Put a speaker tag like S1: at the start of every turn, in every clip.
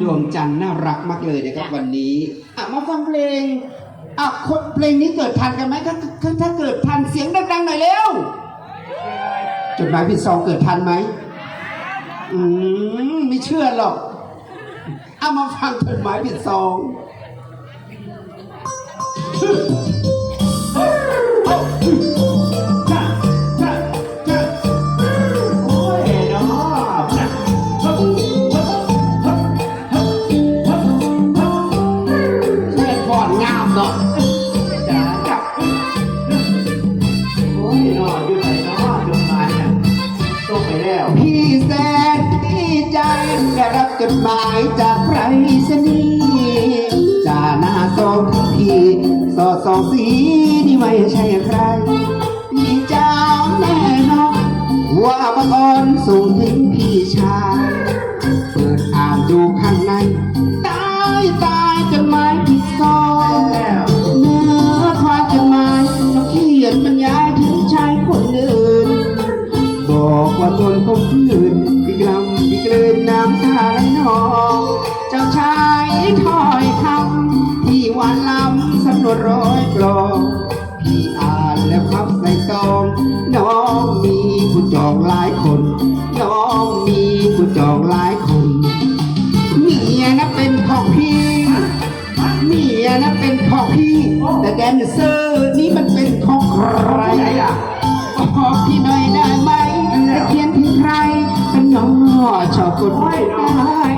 S1: ดวงจันทร์น่ารักมากเลยนะครับวันนี้อะมาฟังเพลงอะคนเพลงนี้เกิดทันกันไหมถ้าถ้าถ้าเกิดทันเสียงดังๆหน่อยเร็วจดหมายผิดซองเกิดทันไหมอืมไม่เชื่อหรอกเอามาฟังจดหมายผิดซอง
S2: ได้
S1: รับจดหมายจากไปรษณีย์จ่าหน้าซองทีสอดสองสีนี่ไม่ใช่ใครพี่เจ้าแน่นอนว่าบังออนส่งถึงพี่ชาย
S2: ล
S1: องพี่อ่านแล้วพับใส่ซอง น้องมีผู้จองหลายคน น้องมีผู้จองหลายคนเมียนะเป็นของพี่เมียนะเป็นของพี่ แต่แดนเซอร์นี่มันเป็นของใคร
S2: ใครอะ
S1: บอกพี่หน่อยได้ไหมจะเขียนถึงใคร เป็นน้องชอบกดไว้ได้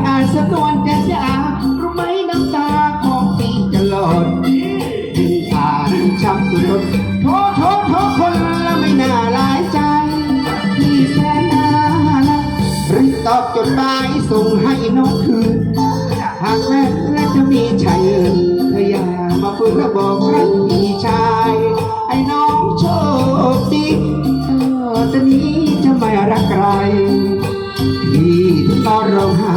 S1: อ่านสำนวนจะจ ช้ำสุดทนโทษโทษโทษคนละไม่น่าหลายใจพี่แสนน่ารักรีบตอบจดหมายส่งให้น้องคืน หากแม้และจะมีชายอื่นเธออย่ามาฝืนและบอกรักพี่ชายให้น้องโชคดีเออตอนนี้จะไม่รักใครพี่ที่ตอนร้องไห้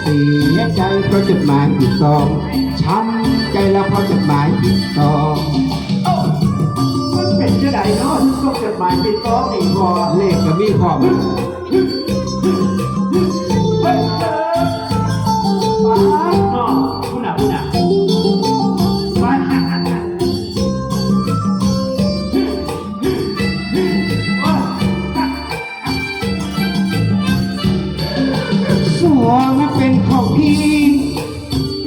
S1: เสียใจเพราะจดหมายผิดซองช้ำใจแล้วเพราะจดหมายผิดซอง
S2: ส่งจดหมายไปฟ้องอีกบ่
S1: เลขก็มีข้อม
S2: เฮ้ยเจอป้าเนาะผู้หนักผู้หนักป้า
S1: สวงนั้นเป็นของพี่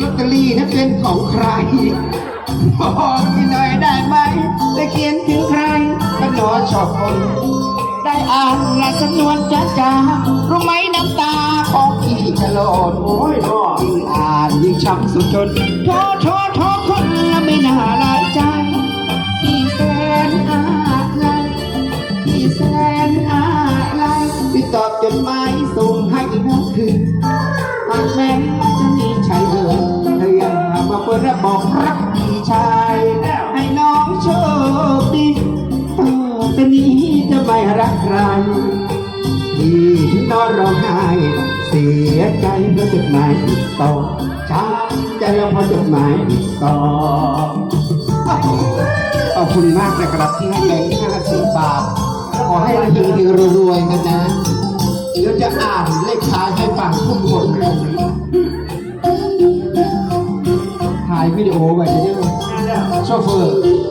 S1: ลอตเตอรี่นั้นเป็นของใครบอกพี่หน่อยได้ไหมได้เขียนถึงใคร หนอชอบคนได้อ่านและสำนวนจ้าจ้ารู้ไหมน้ำตาของพี่จะหล่น
S2: โอ้ยเนาะ
S1: ยิ่งอ่านยิ่งช้ำสุดจนโทษโทษโทษคนละไม่น่าหลายใจพี่แสนอะไรพี่แสนอะไรที่ตอบจดหมายส่งให้น้องคืนหากแม้ จะไม่รักใครพี่นอนร้องไห้เสียใจเพราะจดหมายผิดต่อช้ำใจเพราะจดหมายผิดต่อขอบคุณมากนะครับที่ให้แบงค์ห้าสิบบาท ขอให้เฮงๆรวยๆกันนะ เดี๋ยวจะอ่านเลขท้ายให้ฟังทุกคนเลยถ่ายวิดีโอไว้เด้อโชเฟอร์